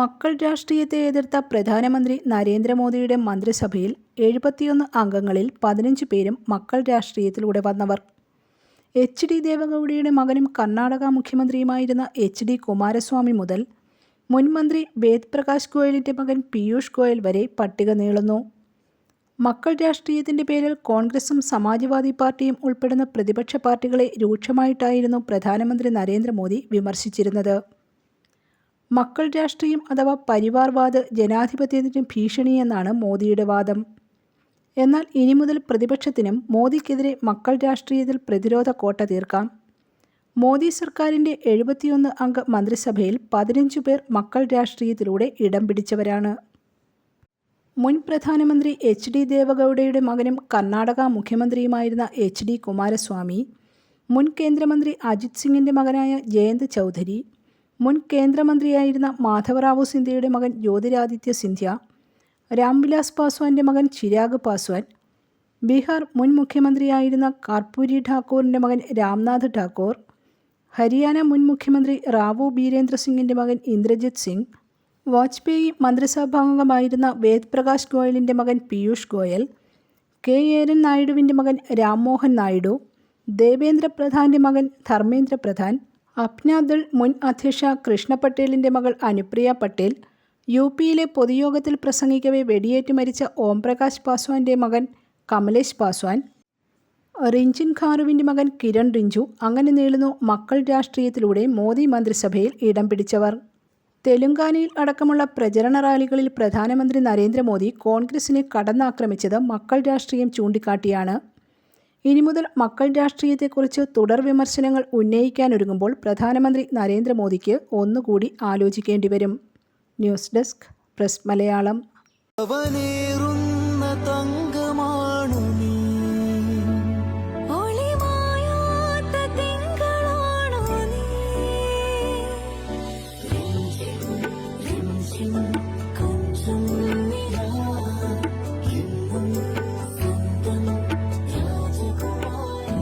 മക്കൾ രാഷ്ട്രീയത്തെ എതിർത്ത പ്രധാനമന്ത്രി നരേന്ദ്രമോദിയുടെ മന്ത്രിസഭയിൽ എഴുപത്തിയൊന്ന് അംഗങ്ങളിൽ പതിനഞ്ച് പേരും മക്കൾ രാഷ്ട്രീയത്തിലൂടെ വന്നവർ. എച്ച് ഡി ദേവഗൗഡയുടെ മകനും കർണാടക മുഖ്യമന്ത്രിയുമായിരുന്ന എച്ച് ഡി കുമാരസ്വാമി മുതൽ മുൻമന്ത്രി വേദ് പ്രകാശ് ഗോയലിന്റെ മകൻ പീയൂഷ് ഗോയൽ വരെ പട്ടിക നീളുന്നു. മക്കൾ രാഷ്ട്രീയത്തിന്റെ പേരിൽ കോൺഗ്രസും സമാജ്വാദി പാർട്ടിയും ഉൾപ്പെടുന്ന പ്രതിപക്ഷ പാർട്ടികളെ രൂക്ഷമായിട്ടായിരുന്നു പ്രധാനമന്ത്രി നരേന്ദ്രമോദി വിമർശിച്ചിരുന്നത്. മക്കൾ രാഷ്ട്രീയം അഥവാ പരിവാർവാദ് ജനാധിപത്യത്തിന് ഭീഷണിയെന്നാണ് മോദിയുടെ വാദം. എന്നാൽ ഇനി മുതൽ പ്രതിപക്ഷത്തിനും മോദിക്കെതിരെ മക്കൾ രാഷ്ട്രീയത്തിൽ പ്രതിരോധ കോട്ട തീർക്കാം. മോദി സർക്കാരിന്റെ എഴുപത്തിയൊന്ന് അംഗ മന്ത്രിസഭയിൽ പതിനഞ്ചു പേർ മക്കൾ രാഷ്ട്രീയത്തിലൂടെ ഇടം പിടിച്ചവരാണ്. മുൻ പ്രധാനമന്ത്രി എച്ച് ഡി ദേവഗൌഡയുടെ മകനും കർണാടക മുഖ്യമന്ത്രിയുമായിരുന്ന എച്ച് ഡി കുമാരസ്വാമി മുൻ കേന്ദ്രമന്ത്രി അജിത് സിംഗിന്റെ മകനായ ജയന്ത് ചൗധരി മുൻ കേന്ദ്രമന്ത്രിയായിരുന്ന മാധവറാവു സിന്ധ്യയുടെ മകൻ ജ്യോതിരാദിത്യ സിന്ധ്യ രാംവിലാസ് പാസ്വാന്റെ മകൻ ചിരാഗ് പാസ്വാൻ ബീഹാർ മുൻ മുഖ്യമന്ത്രിയായിരുന്ന കാർപ്പൂരി ഠാക്കൂറിന്റെ മകൻ രാംനാഥ് ഠാക്കൂർ ഹരിയാന മുൻ മുഖ്യമന്ത്രി റാവു ബീരേന്ദ്ര സിംഗിന്റെ മകൻ ഇന്ദ്രജിത് സിംഗ് വാജ്പേയി മന്ത്രിസഭാംഗമായിരുന്ന വേദ് പ്രകാശ് ഗോയലിന്റെ മകൻ പീയൂഷ് ഗോയൽ കെ. ഏരൻ നായിഡുവിന്റെ മകൻ രാംമോഹൻ നായിഡു ദേവേന്ദ്ര പ്രധാന്റെ മകൻ ധർമ്മേന്ദ്ര പ്രധാൻ അപ്നാദൾ മുൻ അധ്യക്ഷ കൃഷ്ണ പട്ടേലിന്റെ മകൾ അനുപ്രിയ പട്ടേൽ യു പിയിലെ പൊതുയോഗത്തിൽ പ്രസംഗിക്കവേ വെടിയേറ്റ് മരിച്ച ഓംപ്രകാശ് പാസ്വാന്റെ മകൻ കമലേഷ് പാസ്വാൻ റിഞ്ചിൻ ഖാറുവിന്റെ മകൻ കിരൺ റിഞ്ചു അങ്ങനെ നീളുന്നു മക്കൾ രാഷ്ട്രീയത്തിലൂടെ മോദി മന്ത്രിസഭയിൽ ഇടം പിടിച്ചവർ. തെലുങ്കാനയിൽ അടക്കമുള്ള പ്രചരണ റാലികളിൽ പ്രധാനമന്ത്രി നരേന്ദ്രമോദി കോൺഗ്രസിനെ കടന്നാക്രമിച്ചത് മക്കൾ രാഷ്ട്രീയം ചൂണ്ടിക്കാട്ടിയാണ്. ഇനി മുതൽ മക്കൾ രാഷ്ട്രീയത്തെക്കുറിച്ച് തുടർ വിമർശനങ്ങൾ ഉന്നയിക്കാനൊരുങ്ങുമ്പോൾ പ്രധാനമന്ത്രി നരേന്ദ്രമോദിക്ക് ഒന്നുകൂടി ആലോചിക്കേണ്ടി വരും. News desk press Malayalam.